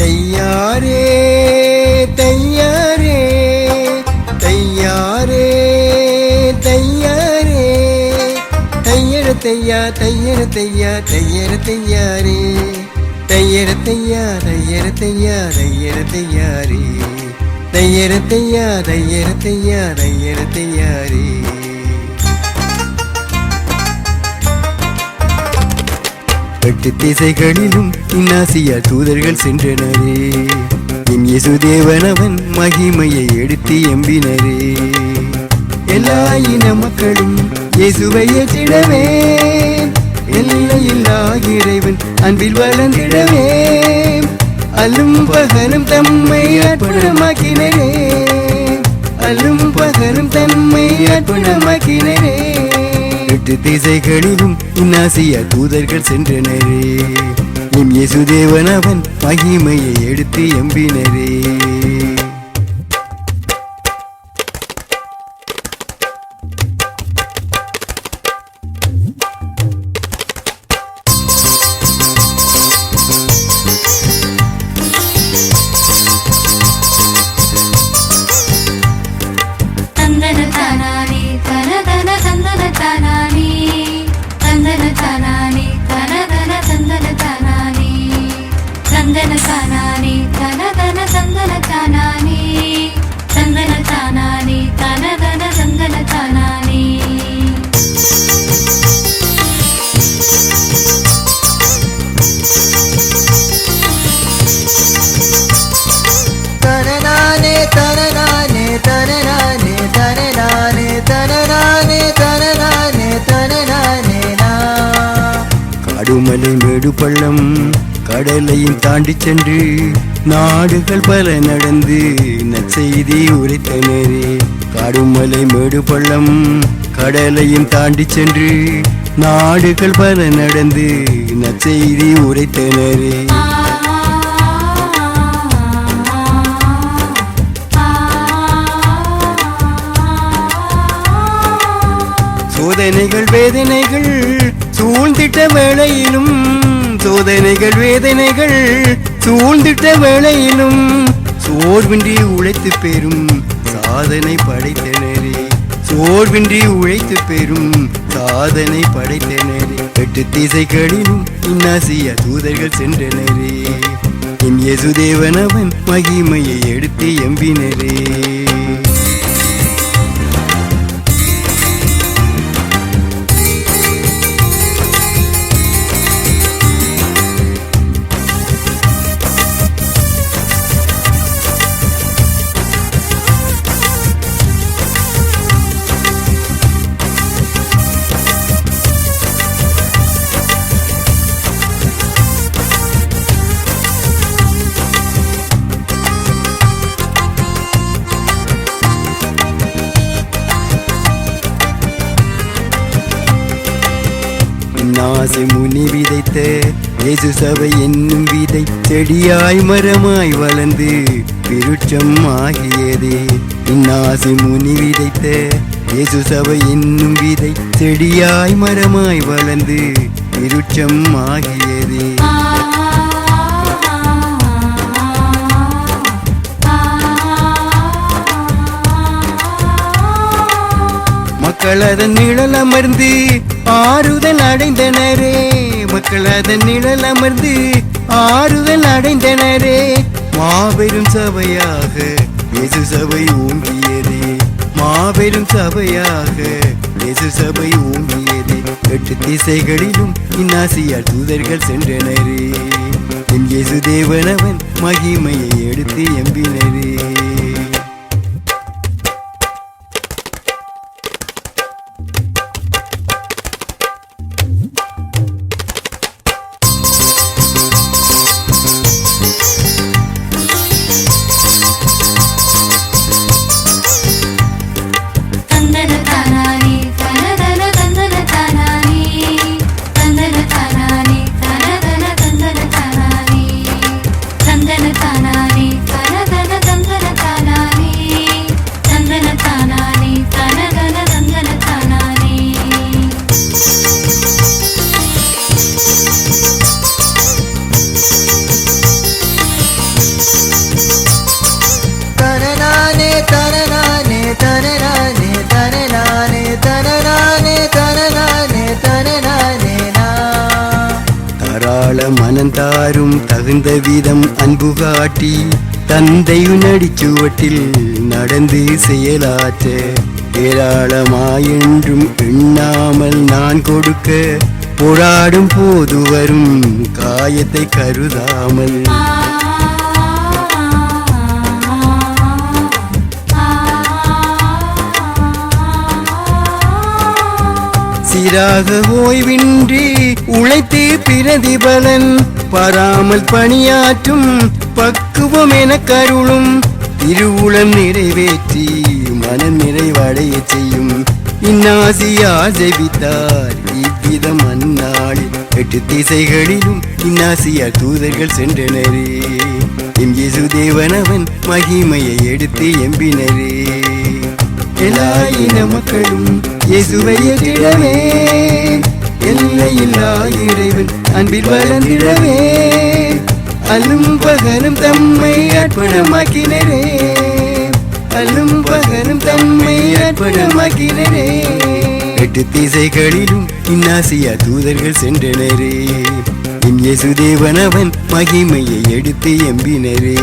தையாரே தையாரே தையாரே தையாரே. தையர தையா தையர தையா தையர தையாரே. தையர தையா தையர தையா தையர தையாரே. தையர தையா தையர தையா தையர தையாரே. எட்டு திசைகளிலும் இன்னாசியா தூதர்கள் சென்றனரே. என் இயேசுதேவனவன் மகிமையை எடுத்து எம்பினரே. எல்லா இன மக்களும் இயேசுவை ஏற்றிடவே. எல்லையில்லா இறைவன் அன்பில் வளர்ந்திடவே. அல்லும் பகலும் தம்மை அற்புதமாக்கினரே. அல்லும் பகலும் தன்மை அற்புதமாக்கினரே. எட்டு திசைகளிலும் இன்னாசிய தூதர்கள் சென்றனரே. எம் இயேசுதேவன் அவன் மகிமையை எடுத்து எம்பினரே. தந்தன தானானே தன தன தந்தன தானானே. தானானே தன தன சந்தன தானானே. சந்தன தானானே தன தன சந்தன தானானே. சந்தன தானானே காடுமலை மேடு பள்ளம். கடலையும் தாண்டி சென்று நாடுகள் பல நடந்து நற்செய்தி உரைத்தனரே காடுமலை மேடு பள்ளம். கடலையும் தாண்டி சென்று நாடுகள் பல நடந்து நற்செய்தி உரைத்தனரே சோதனைகள் வேதனைகள் சூழ்ந்திட்ட வேளையிலும் சோதனைகள் வேதனைகள் சூழ்ந்திட்ட வேளையிலும் சோர்வின்றி உழைத்து பெறும் சாதனை படைத்தனரே சோர்வின்றி உழைத்து பெறும் சாதனை படைத்தனரே எட்டு திசைகளிலும் இன்னாசிய தூதர்கள் சென்றனரே என் யசுதேவன் அவன் மகிமையை எடுத்து எம்பினரே. நாசை முனி விதைத்த இயேசு சபை என்னும் விதை செடியாய் மரமாய் வளர்ந்து விருட்சம் ஆகியதே. இந்நாசை முனி விதைத்த இயேசு சபை என்னும் விதை செடியாய் மரமாய் வளர்ந்து விருட்சம் ஆகியதே. மக்கள் அதன் நிழல் அமர்ந்து ஆறுதல் அடைந்தனரே. மக்கள் அதன் நிழல் அமர்ந்து ஆறுதல் அடைந்தனரே. மாபெரும் சபையாக இயேசு சபை ஓங்கியதே. மாபெரும் சபையாக இயேசு சபை ஓங்கியதே. எட்டு திசைகளிலும் இன்னாசியார் தூதர்கள் சென்றனரே. என் இயேசு தேவனவன் மகிமையை எடுத்து மனந்தாரும் தகுந்த விதம் அன்பு காட்டி தந்தையுனடி சுவட்டில் நடந்து செயலாற்ற ஏராளமாயென்றும் எண்ணாமல் நான் கொடுக்க போராடும் போது வரும் காயத்தை கருதாமல். சீராக ஓய்வின்றி உழைத்து பிரதிபலன் பாராமல் பணியாற்றும் பக்குவம் என கருளும் திருவுளம் நிறைவேற்றி மனம் நிறைவடைய செய்யும். இன்னாசியா ஜெபித்தார் இவ்விதம் அந்நாளில். எட்டு திசைகளிலும் இன்னாசியா தூதர்கள் சென்றனரே. எம் இயேசு தேவனவன் மகிமையை எடுத்து எம்பினரே. எல்லா இன மக்களும் இயேசுவை ஏற்றிடவே அன்பில் வளர்ந்திடவே அல்லும் பகலும் தம்மை அர்ப்பணமாக்கினரே. அல்லும் பகலும் தம்மை அர்ப்பணமாக்கினரே. எட்டு திசைகளிலும் இன்னாசியா தூதர்கள் சென்றனரே. இன் இயேசுதேவன் அவன் மகிமையை எடுத்து எம்பினரே.